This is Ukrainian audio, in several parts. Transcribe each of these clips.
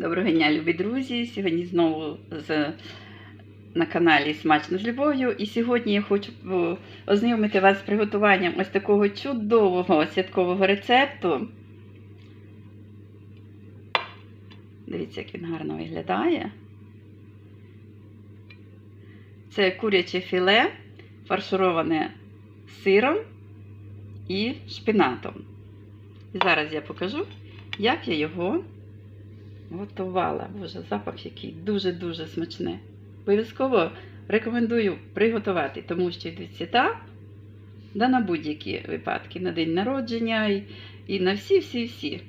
Доброго дня, любі друзі! Сьогодні знову з, на каналі Смачно з любов'ю. І сьогодні я хочу ознайомити вас з приготуванням ось такого чудового святкового рецепту. Дивіться, як він гарно виглядає. Це куряче філе, фаршироване сиром і шпинатом. І зараз я покажу, як я його готувала. Боже, запах який дуже-дуже смачний. Обов'язково рекомендую приготувати, тому що йдуть свята, да на будь-які випадки, на день народження і, і на всі-всі-всі.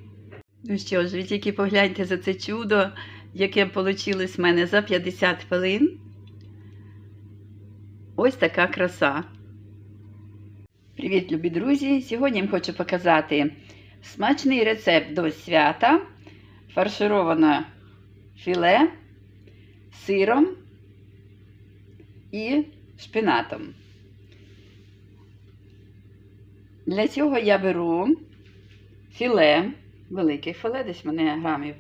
Ну що ж, ви тільки погляньте за це чудо, яке вийшло в мене за 50 хвилин. Ось така краса. Привіт, любі друзі! Сьогодні я вам хочу показати смачний рецепт до свята фаршироване філе сиром і шпинатом. Для цього я беру філе, велике філе, десь мене грамів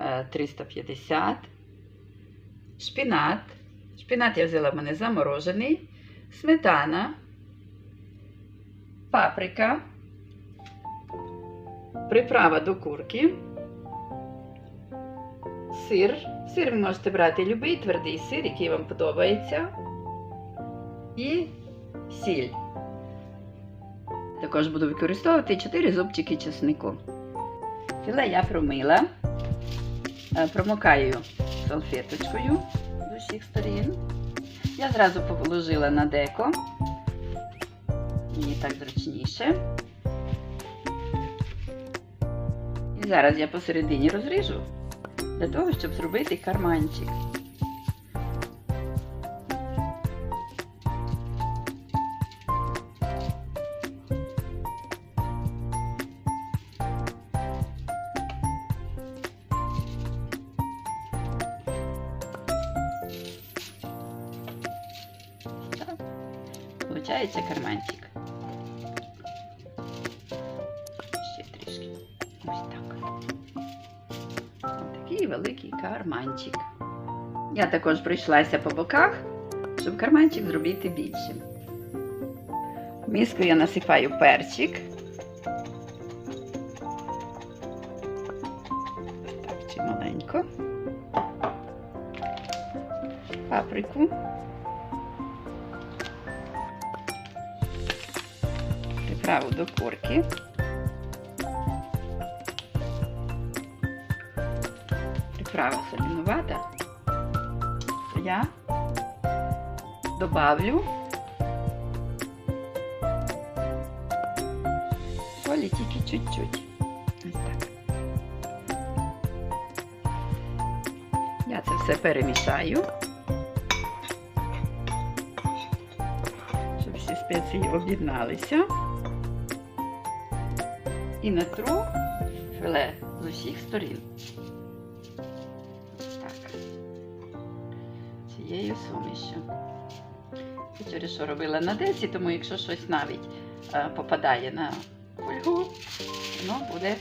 е, 350, шпинат. Шпинат я взяла в мене заморожений, сметана, паприка, приправа до курки сир. Сир ви можете брати будь-який твердий сир, який вам подобається. І сіль. Також буду використовувати 4 зубчики чеснику. Філе я промила, Е, промокаю салфеточкою з усіх сторін. Я зразу положила на деко. Мені так зручніше. І зараз я посередині розріжу для того, щоб зробити карманчик. Так. Получається карманчик. Великий карманчик. Я також пройшлася по боках, щоб карманчик зробити більшим. В миску я насипаю перчик. Так, чи маленько. Паприку. Приправу до курки. Приправа солінувата, то я добавлю солі тільки чуть-чуть. Я це все перемішаю, щоб всі спеції об'єдналися. І натру філе з усіх сторін. Цією сумішю. Я через що робила на деці, тому якщо щось навіть е, попадає на фольгу, воно буде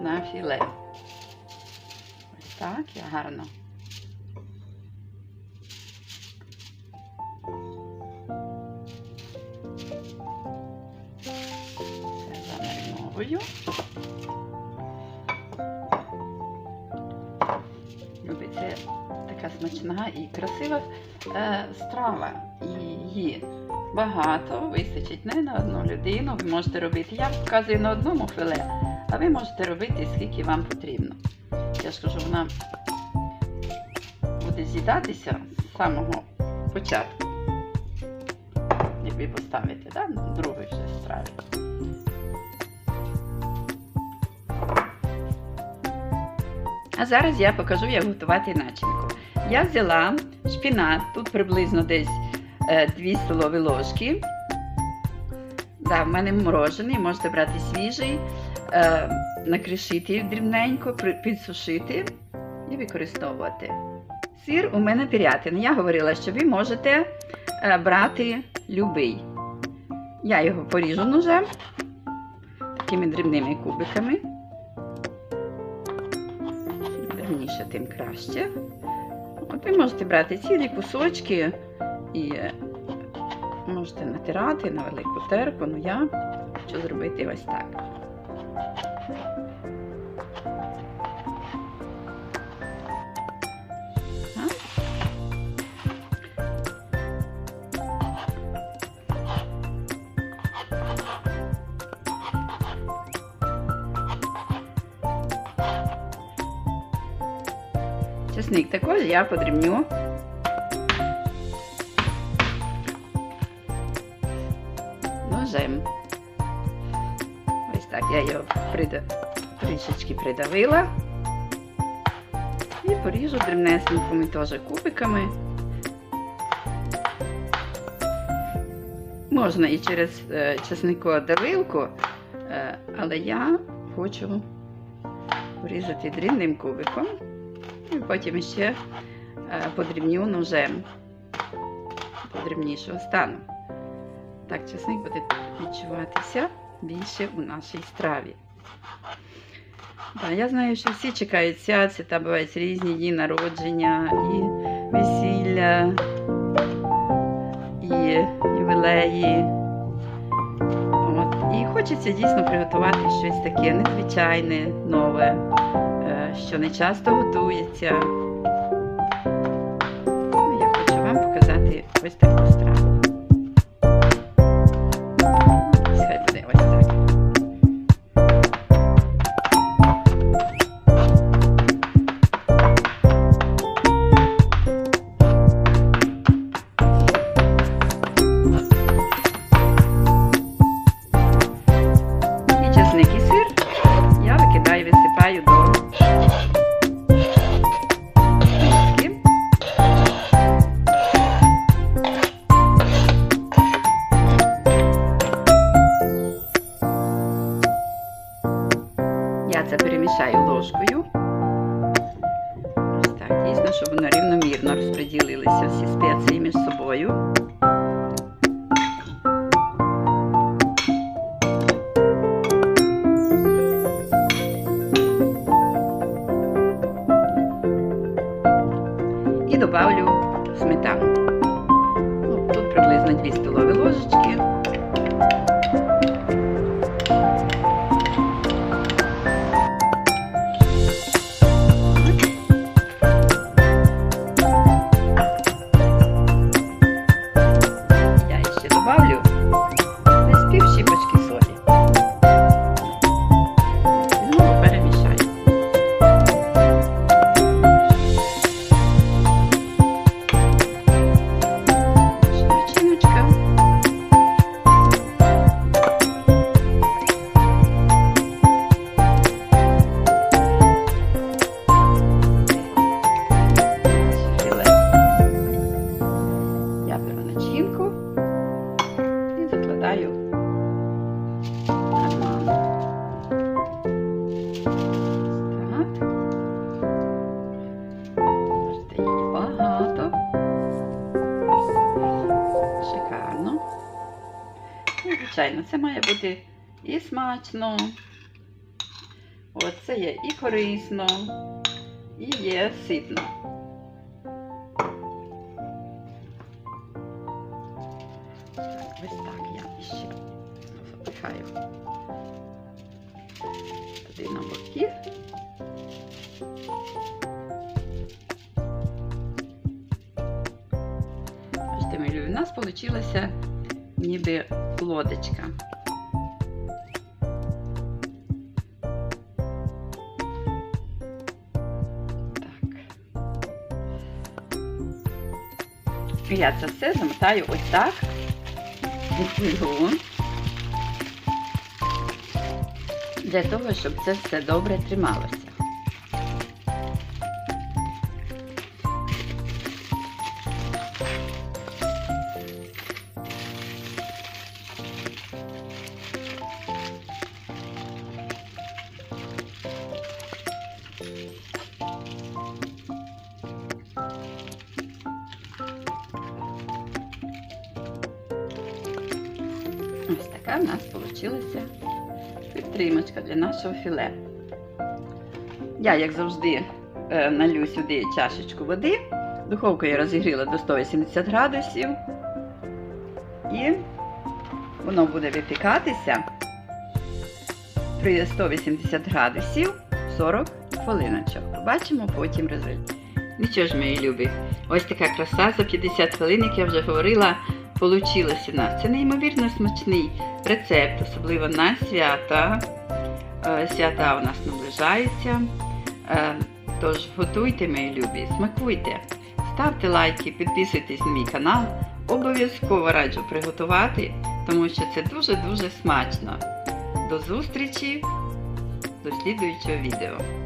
на філе. Ось так, я гарно. Це замариновую. Це така смачна і красива е, страва. Її багато, вистачить не на одну людину. Ви можете робити. Я показую на одному філе, а ви можете робити скільки вам потрібно. Я ж кажу, вона буде з'їдатися з самого початку. Як ви поставите, да? другої вже страві. А зараз я покажу, як готувати начинку. Я взяла шпінат, тут приблизно десь 2 столові ложки. Да, в мене морожений, можете брати свіжий, е, накришити дрібненько, підсушити і використовувати. Сир у мене пірятин. Я говорила, що ви можете е, брати любий. Я його поріжу ножем такими дрібними кубиками. Дрібніше, тим краще. От ви можете брати цілі кусочки і е, можете натирати на велику терку. Ну я хочу зробити ось. Так. Чесник також я подрібню. Ножем. Ось так я його прида... трішечки придавила. І поріжу дрібнесенькими теж кубиками. Можна і через е, чесникодавилку, е, але я хочу порізати дрібним кубиком. І потім ще е, подрібню ножем до дрібнішого стану. Так, чесник буде відчуватися більше у нашій страві. Да, я знаю, що всі чекають свят, та бувають різні дні народження, і весілля, і ювілеї. От. І хочеться дійсно приготувати щось таке незвичайне, нове що не часто готується. Ну, я хочу вам показати ось таку це має бути і смачно. От це є і корисно, і є ситно. Ось так я ще запихаю туди на боки. Бачите, милю, у нас вийшла ніби лодочка. Я це все замотаю ось так. Відкладу. Для того, щоб це все добре трималося. Така в нас вийшла підтримочка для нашого філе. Я, як завжди, е, налью сюди чашечку води. Духовку я розігріла до 180 градусів. І воно буде випікатися при 180 градусів 40 хвилиночок. Побачимо потім результат. Нічого ж, мої любі. Ось така краса за 50 хвилин, як я вже говорила, нас. Це неймовірно смачний рецепт, особливо на свята. Е, Свята у нас наближаються. Е, Тож готуйте, мої любі, смакуйте, ставте лайки, підписуйтесь на мій канал. Обов'язково раджу приготувати, тому що це дуже-дуже смачно. До зустрічі до слідуючого відео.